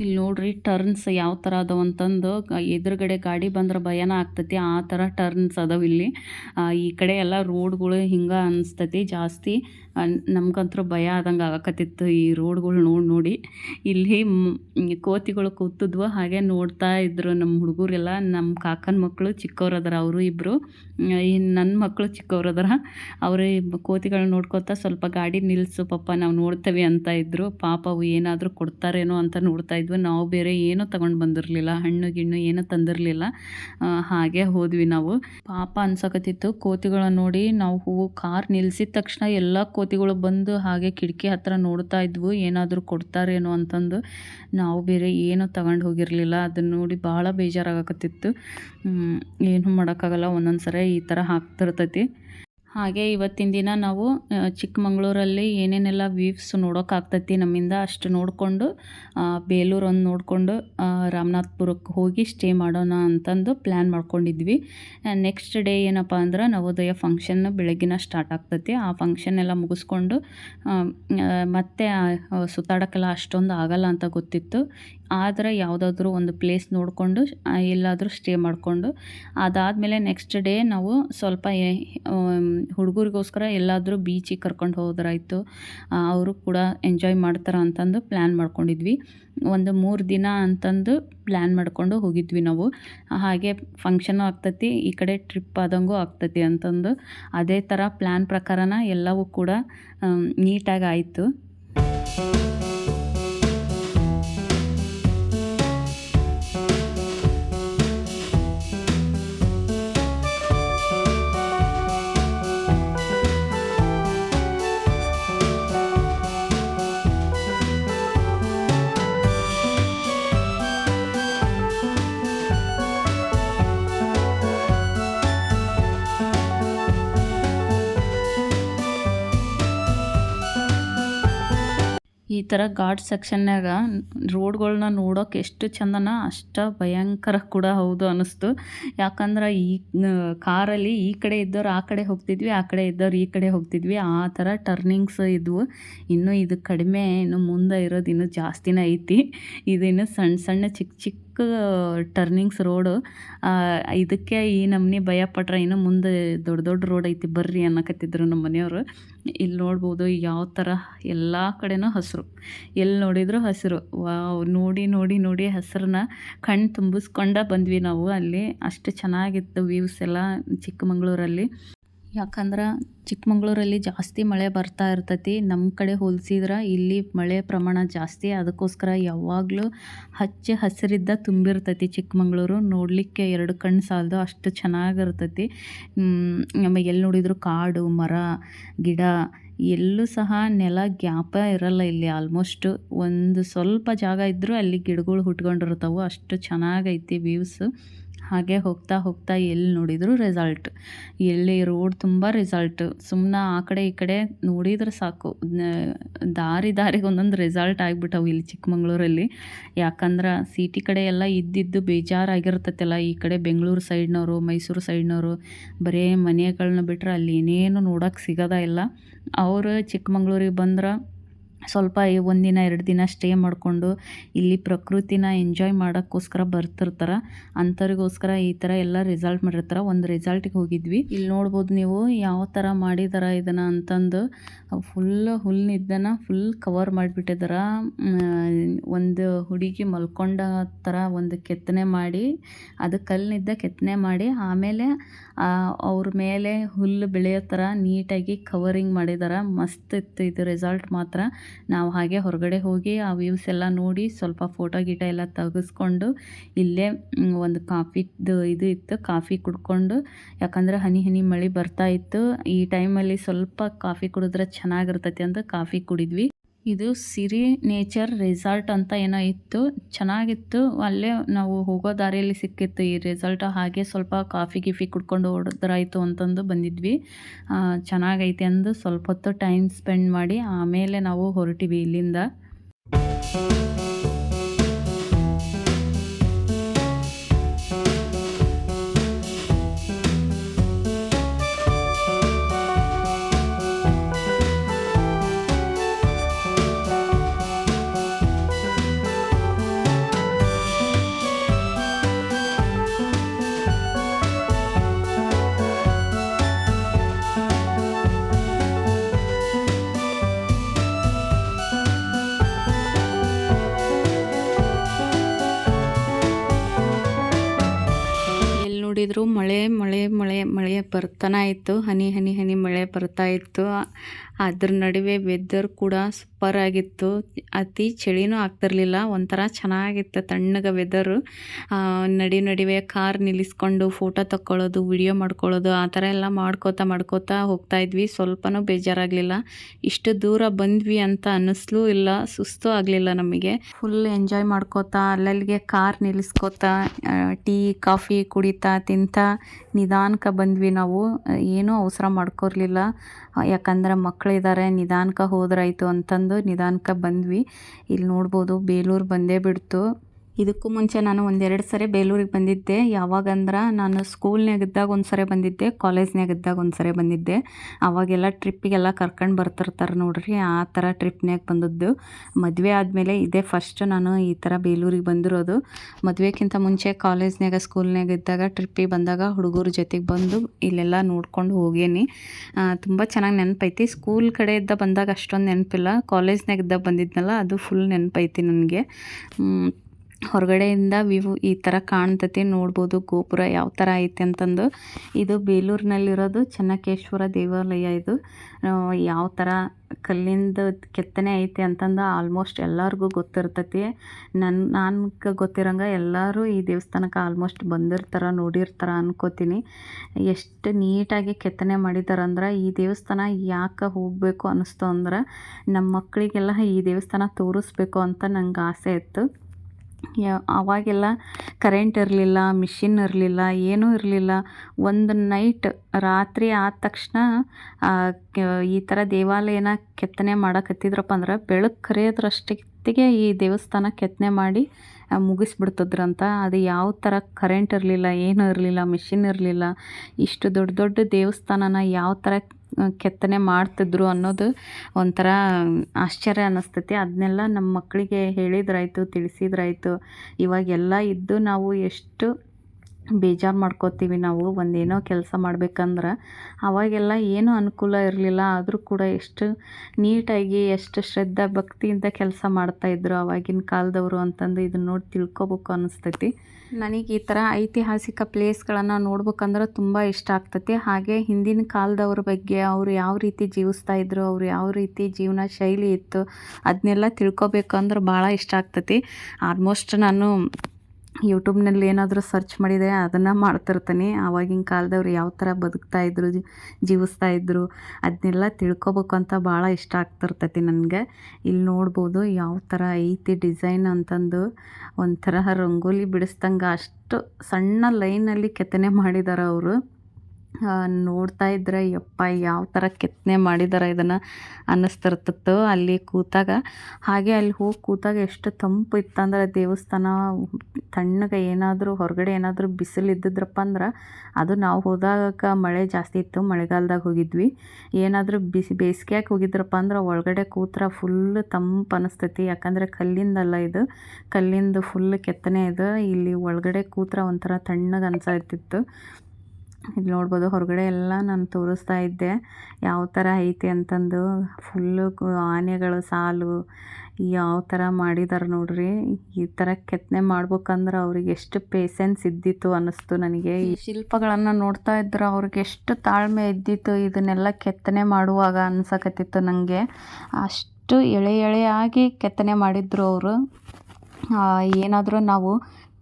ಇಲ್ಲಿ ನೋಡ್ರಿ ಟರ್ನ್ಸ್ ಯಾವ ಥರ ಅದಾವ ಅಂತಂದು ಎದುರುಗಡೆ ಗಾಡಿ ಬಂದ್ರೆ ಭಯನ ಆಗ್ತೈತಿ. ಆ ಥರ ಟರ್ನ್ಸ್ ಅದಾವ ಇಲ್ಲಿ. ಈ ಕಡೆ ಎಲ್ಲ ರೋಡ್ಗಳು ಹಿಂಗೆ ಅನಿಸ್ತೈತಿ ಜಾಸ್ತಿ. ನಮ್ಗಂತೂ ಭಯ ಆದಂಗೆ ಆಗಕತ್ತಿತ್ತು ಈ ರೋಡ್ಗಳು ನೋಡಿ ನೋಡಿ. ಇಲ್ಲಿ ಕೋತಿಗಳು ಕೂತಿದ್ವು, ಹಾಗೆ ನೋಡ್ತಾ ಇದ್ರು ನಮ್ಮ ಹುಡುಗರೆಲ್ಲ. ನಮ್ಮ ಕಾಕನ ಮಕ್ಕಳು ಚಿಕ್ಕವ್ರು ಅದಾರ ಅವರು ಇಬ್ಬರು ಈ ನನ್ನ ಮಕ್ಕಳು ಚಿಕ್ಕವ್ರು ಅದಾರ ಅವರು ಕೋತಿಗಳನ್ನ ನೋಡ್ಕೊತಾ ಸ್ವಲ್ಪ ಗಾಡಿ ನಿಲ್ಲಿಸು ಪಪ್ಪ, ನಾವು ನೋಡ್ತೇವೆ ಅಂತ ಇದ್ದರು ಪಾಪ ಅವು ಏನಾದರೂ ಕೊಡ್ತಾರೇನೋ ಅಂತ ನೋಡ್ತಾ ಇದ್ವಿ. ನಾವು ಬೇರೆ ಏನೂ ತಗೊಂಡು ಬಂದಿರಲಿಲ್ಲ. ಹಣ್ಣು ಗಿಣ್ಣು ಏನೂ ತಂದಿರಲಿಲ್ಲ. ಹಾಗೆ ಹೋದ್ವಿ ನಾವು. ಪಾಪ ಅನ್ಸಕತ್ತಿತ್ತು. ಕೋತಿಗಳನ್ನ ನೋಡಿ ನಾವು ಕಾರ್ ನಿಲ್ಸಿದ ತಕ್ಷಣ ಎಲ್ಲ ಕೋತಿಗಳು ಬಂದು ಹಾಗೆ ಕಿಟಕಿ ಹತ್ರ ನೋಡ್ತಾ ಇದ್ವು, ಏನಾದರೂ ಕೊಡ್ತಾರೇನೋ ಅಂತಂದು. ನಾವು ಬೇರೆ ಏನೂ ತಗೊಂಡು ಹೋಗಿರಲಿಲ್ಲ. ಅದನ್ನು ನೋಡಿ ಭಾಳ ಬೇಜಾರಾಗಕತ್ತಿತ್ತು. ಏನೂ ಮಾಡೋಕ್ಕಾಗಲ್ಲ. ಒಂದೊಂದು ಸರಿ ಈ ಥರ ಆಗ್ತಿರ್ತೈತಿ. ಹಾಗೆ ಇವತ್ತಿನ ದಿನ ನಾವು ಚಿಕ್ಕಮಗಳೂರಲ್ಲಿ ಏನೇನೆಲ್ಲ ವ್ಯೂವ್ಸ್ ನೋಡೋಕ್ಕಾಗ್ತೈತಿ ನಮ್ಮಿಂದ ಅಷ್ಟು ನೋಡಿಕೊಂಡು ಬೇಲೂರು ಒಂದು ನೋಡಿಕೊಂಡು ರಾಮನಾಥ್ಪುರಕ್ಕೆ ಹೋಗಿ ಸ್ಟೇ ಮಾಡೋಣ ಅಂತಂದು ಪ್ಲ್ಯಾನ್ ಮಾಡ್ಕೊಂಡಿದ್ವಿ. ನೆಕ್ಸ್ಟ್ ಡೇ ಏನಪ್ಪ ಅಂದ್ರೆ ನವೋದಯ ಫಂಕ್ಷನ್ ಬೆಳಗಿನ ಸ್ಟಾರ್ಟ್ ಆಗ್ತೈತಿ. ಆ ಫಂಕ್ಷನ್ ಎಲ್ಲ ಮುಗಿಸ್ಕೊಂಡು ಮತ್ತೆ ಸುತ್ತಾಡೋಕ್ಕೆಲ್ಲ ಅಷ್ಟೊಂದು ಆಗಲ್ಲ ಅಂತ ಗೊತ್ತಿತ್ತು. ಆದರೆ ಯಾವುದಾದ್ರೂ ಒಂದು ಪ್ಲೇಸ್ ನೋಡಿಕೊಂಡು ಎಲ್ಲಾದರೂ ಸ್ಟೇ ಮಾಡಿಕೊಂಡು, ಅದಾದಮೇಲೆ ನೆಕ್ಸ್ಟ್ ಡೇ ನಾವು ಸ್ವಲ್ಪ ಹುಡುಗರಿಗೋಸ್ಕರ ಎಲ್ಲಾದರೂ ಬೀಚಿಗೆ ಕರ್ಕೊಂಡು ಹೋದ್ರಾಯಿತು. ಅವರು ಕೂಡ ಎಂಜಾಯ್ ಮಾಡ್ತಾರೆ ಅಂತಂದು ಪ್ಲ್ಯಾನ್ ಮಾಡ್ಕೊಂಡಿದ್ವಿ. ಒಂದು ಮೂರು ದಿನ ಅಂತಂದು ಪ್ಲ್ಯಾನ್ ಮಾಡಿಕೊಂಡು ಹೋಗಿದ್ವಿ ನಾವು. ಹಾಗೆ ಫಂಕ್ಷನು ಆಗ್ತೈತಿ, ಈ ಕಡೆ ಟ್ರಿಪ್ ಆದಂಗೂ ಆಗ್ತೈತಿ ಅಂತಂದು ಅದೇ ಥರ ಪ್ಲ್ಯಾನ್ ಪ್ರಕಾರನ ಎಲ್ಲವೂ ಕೂಡ ನೀಟಾಗಿ ಆಯಿತು. ಥರ ಘಾಟ್ ಸೆಕ್ಷನ್ನಾಗ ರೋಡ್ಗಳನ್ನ ನೋಡೋಕೆ ಎಷ್ಟು ಚಂದನ, ಅಷ್ಟು ಭಯಂಕರ ಕೂಡ ಹೌದು ಅನ್ನಿಸ್ತು ಯಾಕಂದ್ರೆ ಈ ಕಾರಲ್ಲಿ ಈ ಕಡೆ ಇದ್ದವ್ರು ಆ ಕಡೆ ಹೋಗ್ತಿದ್ವಿ, ಆ ಕಡೆ ಇದ್ದವ್ರು ಈ ಕಡೆ ಹೋಗ್ತಿದ್ವಿ. ಆ ಥರ ಟರ್ನಿಂಗ್ಸ್ ಇದ್ವು. ಇನ್ನೂ ಇದು ಕಡಿಮೆ, ಇನ್ನು ಮುಂದೆ ಇರೋದು ಇನ್ನೂ ಜಾಸ್ತಿನೇ ಐತಿ. ಇದು ಇನ್ನೂ ಸಣ್ಣ ಸಣ್ಣ ಚಿಕ್ಕ ಚಿಕ್ಕ ಟರ್ನಿಂಗ್ಸ್ ರೋಡು ಇದಕ್ಕೆ ಈ ನಮ್ಮನೆ ಭಯ ಪಟ್ರೆ ಇನ್ನು ಮುಂದೆ ದೊಡ್ಡ ದೊಡ್ಡ ರೋಡ್ ಐತಿ ಬರ್ರಿ ಅನ್ನಕತ್ತಿದ್ರು ನಮ್ಮ ಮನೆಯವರು. ಇಲ್ಲಿ ನೋಡ್ಬೋದು ಯಾವ ಥರ ಎಲ್ಲ ಕಡೆನೂ ಹಸಿರು. ಎಲ್ಲಿ ನೋಡಿದ್ರು ಹಸಿರು. ವಾವ್, ನೋಡಿ ನೋಡಿ ನೋಡಿ ಹಸಿರನ್ನ ಕಣ್ಣು ತುಂಬಿಸ್ಕೊಂಡ ಬಂದ್ವಿ ನಾವು ಅಲ್ಲಿ. ಅಷ್ಟು ಚೆನ್ನಾಗಿತ್ತು ವ್ಯೂವ್ಸ್ ಎಲ್ಲ ಚಿಕ್ಕಮಂಗ್ಳೂರಲ್ಲಿ. ಯಾಕಂದ್ರೆ ಚಿಕ್ಕಮಂಗ್ಳೂರಲ್ಲಿ ಜಾಸ್ತಿ ಮಳೆ ಬರ್ತಾ ಇರ್ತೈತಿ. ನಮ್ಮ ಕಡೆ ಹೋಲಿಸಿದ್ರೆ ಇಲ್ಲಿ ಮಳೆ ಪ್ರಮಾಣ ಜಾಸ್ತಿ. ಅದಕ್ಕೋಸ್ಕರ ಯಾವಾಗಲೂ ಹಚ್ಚ ಹಸಿರಿದ್ದ ತುಂಬಿರ್ತೈತಿ ಚಿಕ್ಕಮಂಗ್ಳೂರು. ನೋಡಲಿಕ್ಕೆ ಎರಡು ಕಣ್ಣು ಸಾಲದು, ಅಷ್ಟು ಚೆನ್ನಾಗಿರ್ತೈತಿ. ನಮಗೆ ಎಲ್ಲಿ ನೋಡಿದ್ರು ಕಾಡು, ಮರ, ಗಿಡ, ಎಲ್ಲೂ ಸಹ ನೆಲ ಗ್ಯಾಪ ಇರಲ್ಲ ಇಲ್ಲಿ. ಆಲ್ಮೋಸ್ಟ್ ಒಂದು ಸ್ವಲ್ಪ ಜಾಗ ಇದ್ದರೂ ಅಲ್ಲಿ ಗಿಡಗಳು ಹುಟ್ಕೊಂಡಿರ್ತಾವೆ. ಅಷ್ಟು ಚೆನ್ನಾಗೈತಿ ವ್ಯೂಸು ಹಾಗೆ ಹೋಗ್ತಾ ಹೋಗ್ತಾ ಎಲ್ಲಿ ನೋಡಿದರೂ ರಿಸಲ್ಟ್ ಎಲ್ಲಿ ರೋಡ್ ತುಂಬ ರಿಸಲ್ಟ್ ಸುಮ್ಮನೆ ಆ ಕಡೆ ಈ ಕಡೆ ನೋಡಿದ್ರೆ ಸಾಕು. ದಾರಿ ದಾರಿಗೆ ಒಂದೊಂದು ರಿಸಲ್ಟ್ ಆಗಿಬಿಟ್ಟವು ಇಲ್ಲಿ ಚಿಕ್ಕಮಂಗ್ಳೂರಲ್ಲಿ. ಯಾಕಂದ್ರೆ ಸಿಟಿ ಕಡೆ ಎಲ್ಲ ಇದ್ದಿದ್ದು ಬೇಜಾರಾಗಿರ್ತೈತಲ್ಲ ಈ ಕಡೆ ಬೆಂಗಳೂರು ಸೈಡ್ನವರು, ಮೈಸೂರು ಸೈಡ್ನವರು. ಬರೀ ಮನೆಗಳನ್ನ ಬಿಟ್ಟರೆ ಅಲ್ಲಿ ಏನೇನು ನೋಡೋಕೆ ಸಿಗೋದ ಇಲ್ಲ. ಅವರು ಚಿಕ್ಕಮಂಗ್ಳೂರಿಗೆ ಬಂದ್ರೆ ಸ್ವಲ್ಪ ಒಂದಿನ ಎರಡು ದಿನ ಸ್ಟೇ ಮಾಡಿಕೊಂಡು ಇಲ್ಲಿ ಪ್ರಕೃತಿನ ಎಂಜಾಯ್ ಮಾಡೋಕ್ಕೋಸ್ಕರ ಬರ್ತಿರ್ತಾರೆ. ಅಂಥವ್ರಿಗೋಸ್ಕರ ಈ ಥರ ಎಲ್ಲ ರಿಸಲ್ಟ್ ಮಾಡಿರ್ತಾರೆ. ಒಂದು ರಿಸಲ್ಟಿಗೆ ಹೋಗಿದ್ವಿ. ಇಲ್ಲಿ ನೋಡ್ಬೋದು ನೀವು ಯಾವ ಥರ ಮಾಡಿದಾರ ಇದನ್ನು ಅಂತಂದು ಫುಲ್ ಹುಲ್ಲಿದ್ದನ ಫುಲ್ ಕವರ್ ಮಾಡಿಬಿಟ್ಟಿದಾರ. ಒಂದು ಹುಡುಗಿ ಮಲ್ಕೊಂಡ ಥರ ಒಂದು ಕೆತ್ತನೆ ಮಾಡಿ, ಅದು ಕಲ್ಲಿನಿದ್ದ ಕೆತ್ತನೆ ಮಾಡಿ, ಆಮೇಲೆ ಅವ್ರ ಮೇಲೆ ಹುಲ್ಲು ಬೆಳೆಯೋ ಥರ ನೀಟಾಗಿ ಕವರಿಂಗ್ ಮಾಡಿದಾರೆ. ಮಸ್ತ್ ಇತ್ತು ಇದು ರಿಸಲ್ಟ್ ಮಾತ್ರ. ನಾವು ಹಾಗೆ ಹೊರಗಡೆ ಹೋಗಿ ಆ ವ್ಯೂಸ್ ಎಲ್ಲ ನೋಡಿ ಸ್ವಲ್ಪ ಫೋಟೋ ಗೀಟ ಎಲ್ಲ ತೆಗೆಸ್ಕೊಂಡು ಇಲ್ಲೇ ಒಂದು ಕಾಫಿದು ಇದು ಇತ್ತು, ಕಾಫಿ ಕುಡ್ಕೊಂಡು. ಯಾಕಂದ್ರೆ ಹನಿ ಹನಿ ಮಳೆ ಬರ್ತಾ ಇತ್ತು. ಈ ಟೈಮಲ್ಲಿ ಸ್ವಲ್ಪ ಕಾಫಿ ಕುಡಿದ್ರೆ ಚೆನ್ನಾಗಿರ್ತೈತಿ ಅಂತ ಕಾಫಿ ಕುಡಿದ್ವಿ. ಇದು ಸಿರಿ ನೇಚರ್ ರೆಸಾರ್ಟ್ ಅಂತ ಏನೋ ಇತ್ತು. ಚೆನ್ನಾಗಿತ್ತು. ಅಲ್ಲೇ ನಾವು ಹೋಗೋ ದಾರಿಯಲ್ಲಿ ಸಿಕ್ಕಿತ್ತು ಈ ರೆಸಾರ್ಟ್. ಹಾಗೆ ಸ್ವಲ್ಪ ಕಾಫಿ ಗಿಫಿ ಕುಡ್ಕೊಂಡು ಹೊಡೆದ್ರಾಯಿತು ಅಂತಂದು ಬಂದಿದ್ವಿ. ಚೆನ್ನಾಗೈತೆ ಅಂದು ಸ್ವಲ್ಪ ಹೊತ್ತು ಟೈಮ್ ಸ್ಪೆಂಡ್ ಮಾಡಿ ಆಮೇಲೆ ನಾವು ಹೊರಟಿವಿ ಇಲ್ಲಿಂದ. ಬರ್ತಾನೆ ಇತ್ತು. ಹನಿ ಹನಿ ಹನಿ ಮಳೆ ಬರ್ತಾ ಇತ್ತು. ಅದ್ರ ನಡುವೆ ವೆದರ್ ಕೂಡ ಸೂಪರ್ ಆಗಿತ್ತು. ಅತಿ ಚಳಿನೂ ಆಗ್ತಿರ್ಲಿಲ್ಲ, ಒಂಥರ ಚೆನ್ನಾಗಿತ್ತು ತಣ್ಣಗೆ ವೆದರು ನಡಿ ನಡುವೆ ಕಾರ್ ನಿಲ್ಲಿಸ್ಕೊಂಡು ಫೋಟೋ ತಕ್ಕೊಳ್ಳೋದು ವಿಡಿಯೋ ಮಾಡ್ಕೊಳ್ಳೋದು, ಆ ಥರ ಎಲ್ಲ ಮಾಡ್ಕೋತಾ ಮಾಡ್ಕೋತಾ ಹೋಗ್ತಾ ಇದ್ವಿ. ಸ್ವಲ್ಪನೂ ಬೇಜಾರಾಗಲಿಲ್ಲ. ಇಷ್ಟು ದೂರ ಬಂದ್ವಿ ಅಂತ ಅನ್ನಿಸ್ಲೂ ಇಲ್ಲ, ಸುಸ್ತು ಆಗಲಿಲ್ಲ ನಮಗೆ. ಫುಲ್ ಎಂಜಾಯ್ ಮಾಡ್ಕೋತಾ, ಅಲ್ಲಲ್ಲಿಗೆ ಕಾರ್ ನಿಲ್ಲಿಸ್ಕೋತಾ ಟೀ ಕಾಫಿ ಕುಡಿತಾ, ತಿಂತಾ ನಿಧಾನಕ್ಕೆ ಬಂದ್ವಿ ನಾವು. ಏನೂ ಅವಸರ ಮಾಡ್ಕೊರ್ಲಿಲ್ಲ. ಯಾಕಂದ್ರೆ ಮಕ್ಕಳಿದ್ದಾರೆ ನಿಧಾನಕ್ಕೆ ಹೋದ್ರಾಯ್ತು ಅಂತಂದು ನಿಧಾನಕ್ಕೆ ಬಂದ್ವಿ. ಇಲ್ಲಿ ನೋಡ್ಬೋದು ಬೇಲೂರು ಬಂದೇ ಬಿಡ್ತು. ಇದಕ್ಕೂ ಮುಂಚೆ ನಾನು ಒಂದೆರಡು ಸರಿ ಬೇಲೂರಿಗೆ ಬಂದಿದ್ದೆ. ಯಾವಾಗಂದ್ರೆ ನಾನು ಸ್ಕೂಲ್ನಾಗ ಇದ್ದಾಗ ಒಂದು ಸರಿ ಬಂದಿದ್ದೆ ಕಾಲೇಜ್ನಾಗ ಇದ್ದಾಗ ಒಂದು ಸರಿ ಬಂದಿದ್ದೆ. ಅವಾಗೆಲ್ಲ ಟ್ರಿಪ್ಪಿಗೆಲ್ಲ ಕರ್ಕೊಂಡು ಬರ್ತಿರ್ತಾರೆ ನೋಡ್ರಿ, ಆ ಥರ ಟ್ರಿಪ್ನಾಗ ಬಂದದ್ದು. ಮದುವೆ ಆದಮೇಲೆ ಇದೇ ಫಸ್ಟ್ ನಾನು ಈ ಥರ ಬೇಲೂರಿಗೆ ಬಂದಿರೋದು. ಮದುವೆಗಿಂತ ಮುಂಚೆ ಕಾಲೇಜ್ನಾಗ ಸ್ಕೂಲ್ನಾಗ ಇದ್ದಾಗ ಟ್ರಿಪ್ಪಿಗೆ ಬಂದಾಗ ಹುಡುಗರ ಜೊತೆಗೆ ಬಂದು ಇಲ್ಲೆಲ್ಲ ನೋಡ್ಕೊಂಡು ಹೋಗೇನಿ. ತುಂಬ ಚೆನ್ನಾಗಿ ನೆನಪೈತಿ. ಸ್ಕೂಲ್ ಕಡೆಯಿಂದ ಬಂದಾಗ ಅಷ್ಟೊಂದು ನೆನಪಿಲ್ಲ. ಕಾಲೇಜ್ನಾಗ ಇದ್ದಾಗ ಬಂದಿದ್ನಲ್ಲ, ಅದು ಫುಲ್ ನೆನಪೈತಿ ನನಗೆ. ಹೊರಗಡೆಯಿಂದ ವ್ಯೂ ಈ ಥರ ಕಾಣ್ತತಿ, ನೋಡ್ಬೋದು ಗೋಪುರ ಯಾವ ಥರ ಐತೆ ಅಂತಂದು. ಇದು ಬೇಲೂರಿನಲ್ಲಿರೋದು ಚೆನ್ನಕೇಶ್ವರ ದೇವಾಲಯ ಇದು. ಯಾವ ಥರ ಕಲ್ಲಿಂದ ಕೆತ್ತನೆ ಐತೆ ಅಂತಂದು ಆಲ್ಮೋಸ್ಟ್ ಎಲ್ಲರಿಗೂ ಗೊತ್ತಿರ್ತತಿ. ನನ್ನ ನನ್ಗೆ ಗೊತ್ತಿರೋಂಗೆ ಎಲ್ಲರೂ ಈ ದೇವಸ್ಥಾನಕ್ಕೆ ಆಲ್ಮೋಸ್ಟ್ ಬಂದಿರ್ತಾರೆ, ನೋಡಿರ್ತಾರೆ ಅನ್ಕೋತೀನಿ. ಎಷ್ಟು ನೀಟಾಗಿ ಕೆತ್ತನೆ ಮಾಡಿದಾರಂದ್ರೆ ಈ ದೇವಸ್ಥಾನ ಯಾಕೆ ಹೋಗಬೇಕು ಅನ್ನಿಸ್ತು ಅಂದ್ರೆ ನಮ್ಮ ಮಕ್ಕಳಿಗೆಲ್ಲ ಈ ದೇವಸ್ಥಾನ ತೋರಿಸ್ಬೇಕು ಅಂತ ನಂಗೆ ಆಸೆ ಇತ್ತು. ಅವಾಗೆಲ್ಲ ಕರೆಂಟ್ ಇರಲಿಲ್ಲ ಮಿಷಿನ್ ಇರಲಿಲ್ಲ, ಏನೂ ಇರಲಿಲ್ಲ. ಒಂದು ನೈಟ್ ರಾತ್ರಿ ಆದ ತಕ್ಷಣ ಈ ಥರ ದೇವಾಲಯನ ಕೆತ್ತನೆ ಮಾಡಕತ್ತಿದ್ರಪ್ಪ ಅಂದ್ರೆ ಬೆಳಕು ಕರೆಯೋದ್ರಷ್ಟೊತ್ತಿಗೆ ಈ ದೇವಸ್ಥಾನ ಕೆತ್ತನೆ ಮಾಡಿ ಮುಗಿಸ್ಬಿಡ್ತಿದ್ರಂತ. ಅದು ಯಾವ ಥರ ಕರೆಂಟ್ ಇರಲಿಲ್ಲ, ಏನೂ ಇರಲಿಲ್ಲ ಮಿಷಿನ್ ಇರಲಿಲ್ಲ, ಇಷ್ಟು ದೊಡ್ಡ ದೊಡ್ಡ ದೇವಸ್ಥಾನನ ಯಾವ ಥರ ಕೆತ್ತನೆ ಮಾಡ್ತಿದ್ರು ಅನ್ನೋದು ಒಂಥರ ಆಶ್ಚರ್ಯ ಅನ್ನಿಸ್ತೈತಿ. ಅದನ್ನೆಲ್ಲ ನಮ್ಮ ಮಕ್ಕಳಿಗೆ ಹೇಳಿದ್ರಾಯಿತು, ತಿಳಿಸಿದ್ರಾಯಿತು. ಇವಾಗೆಲ್ಲ ಇದ್ದು ನಾವು ಎಷ್ಟು ಬೇಜಾರು ಮಾಡ್ಕೋತೀವಿ ನಾವು, ಒಂದೇನೋ ಕೆಲಸ ಮಾಡ್ಬೇಕಂದ್ರೆ. ಅವಾಗೆಲ್ಲ ಏನೂ ಅನುಕೂಲ ಇರಲಿಲ್ಲ. ಆದರೂ ಕೂಡ ಎಷ್ಟು ನೀಟಾಗಿ, ಎಷ್ಟು ಶ್ರದ್ಧಾ, ಭಕ್ತಿಯಿಂದ ಕೆಲಸ ಮಾಡ್ತಾಯಿದ್ರು ಅವಾಗಿನ ಕಾಲದವರು ಅಂತಂದು ಇದನ್ನ ನೋಡಿ ತಿಳ್ಕೊಬೇಕು ಅನಿಸ್ತೈತಿ. ನನಗೆ ಈ ಥರ ಐತಿಹಾಸಿಕ ಪ್ಲೇಸ್ಗಳನ್ನು ನೋಡ್ಬೇಕಂದ್ರೆ ತುಂಬ ಇಷ್ಟ ಆಗ್ತೈತಿ. ಹಾಗೆ ಹಿಂದಿನ ಕಾಲದವ್ರ ಬಗ್ಗೆ ಅವರು ಯಾವ ರೀತಿ ಜೀವಿಸ್ತಾ ಇದ್ರು, ಅವ್ರು ಯಾವ ರೀತಿ ಜೀವನ ಶೈಲಿ ಇತ್ತು ಅದನ್ನೆಲ್ಲ ತಿಳ್ಕೊಬೇಕಂದ್ರೆ ಭಾಳ ಇಷ್ಟ ಆಗ್ತೈತಿ. ಆಲ್ಮೋಸ್ಟ್ ನಾನು ಯೂಟ್ಯೂಬ್ನಲ್ಲಿ ಏನಾದರೂ ಸರ್ಚ್ ಮಾಡಿದರೆ ಅದನ್ನು ಮಾಡ್ತಿರ್ತೀನಿ. ಆವಾಗಿನ ಕಾಲದವ್ರು ಯಾವ ಥರ ಬದುಕ್ತಾ ಇದ್ರು ಜೀವಿಸ್ತಾ ಇದ್ರು, ಅದನ್ನೆಲ್ಲ ತಿಳ್ಕೊಬೇಕು ಅಂತ ಭಾಳ ಇಷ್ಟ ಆಗ್ತಿರ್ತೈತಿ ನನಗೆ. ಇಲ್ಲಿ ನೋಡ್ಬೋದು ಯಾವ ಥರ ಐತಿ ಡಿಸೈನ್ ಅಂತಂದು. ಒಂಥರ ರಂಗೋಲಿ ಬಿಡಿಸ್ದಂಗೆ ಅಷ್ಟು ಸಣ್ಣ ಲೈನಲ್ಲಿ ಕೆತ್ತನೆ ಮಾಡಿದ್ದಾರೆ ಅವರು. ನೋಡ್ತಾ ಇದ್ರೆ, ಯಪ್ಪ, ಯಾವ ಥರ ಕೆತ್ತನೆ ಮಾಡಿದಾರೆ ಇದನ್ನು ಅನ್ನಿಸ್ತಿರ್ತಿತ್ತು ಅಲ್ಲಿ ಕೂತಾಗ. ಹಾಗೆ ಅಲ್ಲಿ ಹೋಗಿ ಕೂತಾಗ ಎಷ್ಟು ತಂಪು ಇತ್ತಂದ್ರೆ, ದೇವಸ್ಥಾನ ತಣ್ಣಗೆ ಏನಾದರೂ, ಹೊರಗಡೆ ಏನಾದರೂ ಬಿಸಿಲು ಇದ್ದಿದ್ರಪ್ಪ ಅಂದ್ರೆ, ಅದು ನಾವು ಹೋದಾಗ ಮಳೆ ಜಾಸ್ತಿ ಇತ್ತು, ಮಳೆಗಾಲದಾಗ ಹೋಗಿದ್ವಿ. ಏನಾದರೂ ಬಿಸಿ ಬೇಸಿಗೆಯಾಗಿ ಹೋಗಿದ್ರಪ್ಪ ಅಂದ್ರೆ, ಒಳಗಡೆ ಕೂತ್ರ ಫುಲ್ ತಂಪು ಅನಿಸ್ತೈತಿ ಯಾಕಂದರೆ ಕಲ್ಲಿಂದಲ್ಲ ಇದು, ಕಲ್ಲಿಂದು ಫುಲ್ ಕೆತ್ತನೆ ಇದು. ಇಲ್ಲಿ ಒಳಗಡೆ ಕೂತ್ರ ಒಂಥರ ತಣ್ಣಗೆ ಅನ್ಸಾಯ್ತಿತ್ತು. ಇಲ್ಲಿ ನೋಡ್ಬೋದು, ಹೊರಗಡೆ ಎಲ್ಲ ನಾನು ತೋರಿಸ್ತಾ ಇದ್ದೆ. ಯಾವ ಥರ ಐತೆ ಅಂತಂದು ಫುಲ್ಲು ಆನೆಗಳು, ಸಾಲು, ಯಾವ ಥರ ಮಾಡಿದಾರೆ ನೋಡ್ರಿ. ಈ ಥರ ಕೆತ್ತನೆ ಮಾಡ್ಬೇಕಂದ್ರೆ ಅವ್ರಿಗೆ ಎಷ್ಟು ಪೇಸೆನ್ಸ್ ಇದ್ದಿತ್ತು ಅನ್ನಿಸ್ತು ನನಗೆ. ಈ ಶಿಲ್ಪಗಳನ್ನು ನೋಡ್ತಾ ಇದ್ರೆ ಅವ್ರಿಗೆ ಎಷ್ಟು ತಾಳ್ಮೆ ಇದ್ದಿತ್ತು, ಇದನ್ನೆಲ್ಲ ಕೆತ್ತನೆ ಮಾಡುವಾಗ ಅನ್ಸಕತ್ತಿತ್ತು ನನಗೆ ಅಷ್ಟು ಎಳೆ ಎಳೆಯಾಗಿ ಕೆತ್ತನೆ ಮಾಡಿದ್ರು ಅವರು. ಏನಾದರೂ ನಾವು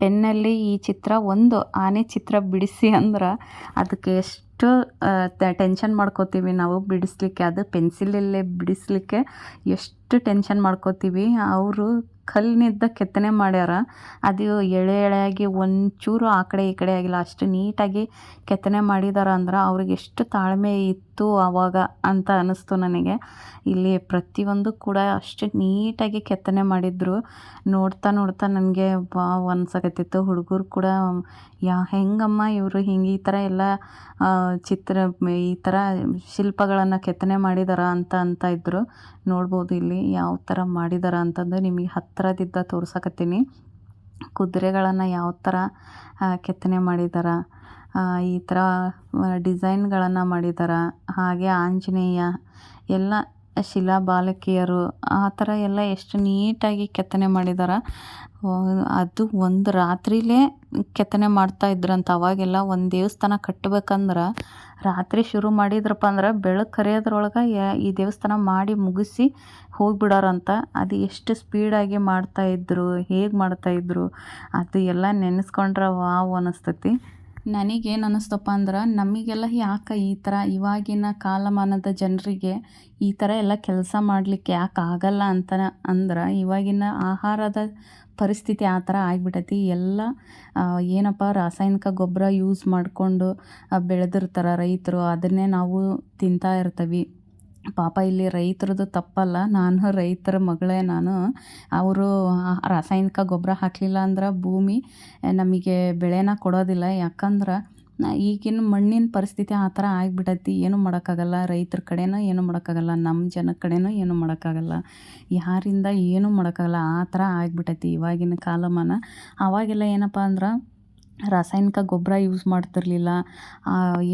ಪೆನ್ನಲ್ಲಿ ಈ ಚಿತ್ರ, ಒಂದು ಆನೆ ಚಿತ್ರ ಬಿಡಿಸಿ ಅಂದ್ರೆ ಅದಕ್ಕೆ ಎಷ್ಟು ಟೆನ್ಷನ್ ಮಾಡ್ಕೋತೀವಿ ನಾವು ಬಿಡಿಸ್ಲಿಕ್ಕೆ. ಅದು ಪೆನ್ಸಿಲಲ್ಲೇ ಬಿಡಿಸ್ಲಿಕ್ಕೆ ಎಷ್ಟು ಟೆನ್ಷನ್ ಮಾಡ್ಕೋತೀವಿ. ಅವರು ಕಲ್ಲಿನಿಂದ ಕೆತ್ತನೆ ಮಾಡ್ಯಾರ. ಅದು ಎಳೆ ಎಳೆಯಾಗಿ ಒಂಚೂರು ಆ ಕಡೆ ಈ ಕಡೆ ಆಗಿಲ್ಲ. ಅಷ್ಟು ನೀಟಾಗಿ ಕೆತ್ತನೆ ಮಾಡಿದಾರ ಅಂದ್ರೆ ಅವ್ರಿಗೆ ಎಷ್ಟು ತಾಳ್ಮೆ ಇತ್ತು ಆವಾಗ ಅಂತ ಅನ್ನಿಸ್ತು ನನಗೆ. ಇಲ್ಲಿ ಪ್ರತಿಯೊಂದು ಕೂಡ ಅಷ್ಟು ನೀಟಾಗಿ ಕೆತ್ತನೆ ಮಾಡಿದ್ರು. ನೋಡ್ತಾ ನೋಡ್ತಾ ನನಗೆ ಬಾ ಅನ್ಸಕತ್ತಿತ್ತು. ಹುಡುಗರು ಕೂಡ, ಯಾ ಹೆಂಗಮ್ಮ ಇವರು ಹಿಂಗೆ ಈ ಥರ ಎಲ್ಲ ಚಿತ್ರ, ಈ ಥರ ಶಿಲ್ಪಗಳನ್ನು ಕೆತ್ತನೆ ಮಾಡಿದಾರ ಅಂತ ಅಂತ ಇದ್ರು. ನೋಡ್ಬೋದು ಇಲ್ಲಿ ಯಾವ ಥರ ಮಾಡಿದಾರ ಅಂತಂದು ನಿಮಗೆ ಹತ್ತಿರದಿಂದ ತೋರ್ಸಕತ್ತೀನಿ. ಕುದುರೆಗಳನ್ನು ಯಾವ ಥರ ಕೆತ್ತನೆ ಮಾಡಿದ್ದಾರೆ ಈ ಥರ ಡಿಸೈನ್ಗಳನ್ನು ಮಾಡಿದ್ದಾರೆ ಹಾಗೆ ಆಂಜನೇಯ, ಎಲ್ಲ ಶಿಲಾ ಬಾಲಕಿಯರು ಆ ಥರ ಎಲ್ಲ ಎಷ್ಟು ನೀಟಾಗಿ ಕೆತ್ತನೆ ಮಾಡಿದ್ದಾರೆ ಅದು ಒಂದು ರಾತ್ರಿಲೇ ಕೆತ್ತನೆ ಮಾಡ್ತಾ ಇದ್ರಂತ. ಅವಾಗೆಲ್ಲ ಒಂದು ದೇವಸ್ಥಾನ ಕಟ್ಟಬೇಕಂದ್ರೆ ರಾತ್ರಿ ಶುರು ಮಾಡಿದ್ರಪ್ಪ ಅಂದ್ರೆ ಬೆಳಕು ಕರೆಯೋದ್ರೊಳಗೆ ಈ ದೇವಸ್ಥಾನ ಮಾಡಿ ಮುಗಿಸಿ ಹೋಗ್ಬಿಡೋರಂತ. ಅದು ಎಷ್ಟು ಸ್ಪೀಡಾಗಿ ಮಾಡ್ತಾಯಿದ್ರು ಹೇಗೆ ಮಾಡ್ತಾಯಿದ್ರು ಅದು ಎಲ್ಲ ನೆನೆಸ್ಕೊಂಡ್ರೆ ವಾವ್ ಅನ್ನಿಸ್ತೈತಿ ನನಗೇನು ಅನ್ನಿಸ್ತಪ್ಪ ಅಂದ್ರೆ ನಮಗೆಲ್ಲ ಯಾಕೆ ಈ ಥರ ಇವಾಗಿನ ಕಾಲಮಾನದ ಜನರಿಗೆ ಈ ಥರ ಎಲ್ಲ ಕೆಲಸ ಮಾಡಲಿಕ್ಕೆ ಯಾಕೆ ಆಗಲ್ಲ ಅಂತ ಅಂದ್ರೆ ಇವಾಗಿನ ಆಹಾರದ ಪರಿಸ್ಥಿತಿ ಆ ಥರ ಆಗಿಬಿಟ್ಟೈತಿ ಎಲ್ಲ ಏನಪ್ಪ ರಾಸಾಯನಿಕ ಗೊಬ್ಬರ ಯೂಸ್ ಮಾಡಿಕೊಂಡು ಬೆಳೆದಿರ್ತಾರೆ ರೈತರು, ಅದನ್ನೇ ನಾವು ತಿಂತಾ ಇರ್ತೀವಿ. ಪಾಪ ಇಲ್ಲಿ ರೈತರದ್ದು ತಪ್ಪಲ್ಲ, ನಾನು ರೈತರ ಮಗಳೇ ನಾನು. ಅವರು ರಾಸಾಯನಿಕ ಗೊಬ್ಬರ ಹಾಕಲಿಲ್ಲ ಅಂದ್ರೆ ಭೂಮಿ ನಮಗೆ ಬೆಳೆನ ಕೊಡೋದಿಲ್ಲ. ಯಾಕಂದ್ರೆ, ಈಗಿನ ಮಣ್ಣಿನ ಪರಿಸ್ಥಿತಿ ಆ ಥರ ಆಗಿಬಿಟ್ಟೈತಿ ಏನು ಮಾಡೋಕ್ಕಾಗಲ್ಲ, ರೈತರ ಕಡೆನೂ ಏನು ಮಾಡೋಕ್ಕಾಗಲ್ಲ ನಮ್ಮ ಜನ ಕಡೆನೂ ಏನು ಮಾಡೋಕ್ಕಾಗಲ್ಲ. ಯಾರಿಂದ ಏನೂ ಮಾಡೋಕ್ಕಾಗಲ್ಲ, ಆ ಥರ ಆಗಿಬಿಟ್ಟೈತಿ ಇವಾಗಿನ ಕಾಲಮಾನ. ಆವಾಗೆಲ್ಲ ಏನಪ್ಪ ಅಂದ್ರೆ ರಾಸಾಯನಿಕ ಗೊಬ್ಬರ ಯೂಸ್ ಮಾಡ್ತಿರಲಿಲ್ಲ.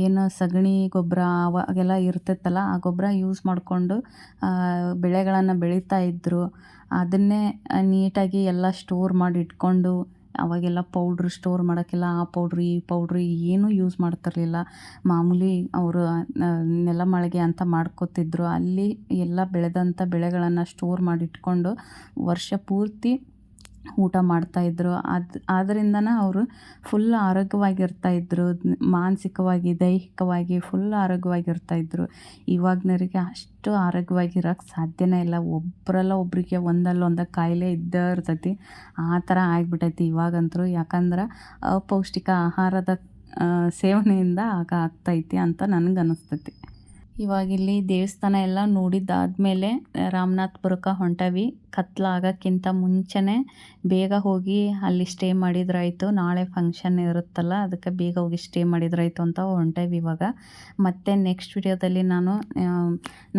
ಏನು ಸಗಣಿ ಗೊಬ್ಬರ ಅವಾಗೆಲ್ಲ ಇರ್ತಿತ್ತಲ್ಲ, ಆ ಗೊಬ್ಬರ ಯೂಸ್ ಮಾಡಿಕೊಂಡು ಬೆಳೆಗಳನ್ನು ಬೆಳೀತಾ ಇದ್ದರು ಅದನ್ನೇ ನೀಟಾಗಿ ಎಲ್ಲ ಸ್ಟೋರ್ ಮಾಡಿ ಇಟ್ಕೊಂಡು, ಅವಾಗೆಲ್ಲ ಪೌಡ್ರ್ ಸ್ಟೋರ್ ಮಾಡೋಕ್ಕೆಲ್ಲ ಆ ಪೌಡ್ರ್, ಈ ಪೌಡ್ರ್ ಏನೂ ಯೂಸ್ ಮಾಡ್ತಿರಲಿಲ್ಲ. ಮಾಮೂಲಿ ಅವರು ನೆಲ ಮಳಿಗೆ ಅಂತ ಮಾಡ್ಕೊತಿದ್ರು. ಅಲ್ಲಿ ಎಲ್ಲ ಬೆಳೆದಂಥ ಬೆಳೆಗಳನ್ನು ಸ್ಟೋರ್ ಮಾಡಿ ಇಟ್ಕೊಂಡು, ವರ್ಷ ಪೂರ್ತಿ ಊಟ ಮಾಡ್ತಾಯಿದ್ರು ಅದು ಆದ್ದರಿಂದನೇ ಅವರು ಫುಲ್ ಆರೋಗ್ಯವಾಗಿರ್ತಾಯಿದ್ರು. ಮಾನಸಿಕವಾಗಿ, ದೈಹಿಕವಾಗಿ ಫುಲ್ ಆರೋಗ್ಯವಾಗಿರ್ತಾಯಿದ್ರು. ಇವಾಗಿನವ್ರಿಗೆ ಅಷ್ಟು ಆರೋಗ್ಯವಾಗಿರೋಕ್ಕೆ ಸಾಧ್ಯನೇ ಇಲ್ಲ. ಒಬ್ಬರಲ್ಲ ಒಬ್ಬರಿಗೆ ಒಂದಲ್ಲ ಒಂದು ಕಾಯಿಲೆ ಇದ್ದೇ ಇರ್ತೈತಿ. ಆ ಥರ ಆಗಿಬಿಟ್ಟೈತಿ ಇವಾಗಂತೂ ಯಾಕಂದ್ರೆ ಅಪೌಷ್ಟಿಕ ಆಹಾರದ ಸೇವನೆಯಿಂದ ಆಗ ಆಗ್ತೈತಿ ಅಂತ ನನಗೆ ಅನಿಸ್ತೈತಿ ಇವಾಗ ಇಲ್ಲಿ ದೇವಸ್ಥಾನ ಎಲ್ಲ ನೋಡಿದ್ದಾದ್ಮೇಲೆ ರಾಮನಾಥ್ಪುರಕ್ಕೆ ಹೊಂಟವಿ. ಕತ್ಲಾಗಕ್ಕಿಂತ ಮುಂಚೆನೇ ಬೇಗ ಹೋಗಿ ಅಲ್ಲಿ ಸ್ಟೇ ಮಾಡಿದ್ರಾಯಿತು. ನಾಳೆ ಫಂಕ್ಷನ್ ಇರುತ್ತಲ್ಲ, ಅದಕ್ಕೆ ಬೇಗ ಹೋಗಿ ಸ್ಟೇ ಮಾಡಿದ್ರಾಯಿತು ಅಂತ ಹೊಂಟೇವಿ ಇವಾಗ. ಮತ್ತೆ ನೆಕ್ಸ್ಟ್ ವಿಡಿಯೋದಲ್ಲಿ ನಾನು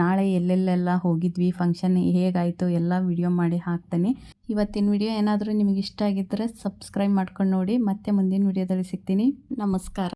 ನಾಳೆ ಎಲ್ಲೆಲ್ಲೆಲ್ಲ ಹೋಗಿದ್ವಿ ಫಂಕ್ಷನ್ ಹೇಗಾಯಿತು ಎಲ್ಲ ವಿಡಿಯೋ ಮಾಡಿ ಹಾಕ್ತೀನಿ. ಇವತ್ತಿನ ವಿಡಿಯೋ ಏನಾದರೂ ನಿಮಗೆ ಇಷ್ಟ ಆಗಿದ್ದರೆ ಸಬ್ಸ್ಕ್ರೈಬ್ ಮಾಡ್ಕೊಂಡು ನೋಡಿ. ಮತ್ತೆ ಮುಂದಿನ ವಿಡಿಯೋದಲ್ಲಿ ಸಿಗ್ತೀನಿ. ನಮಸ್ಕಾರ.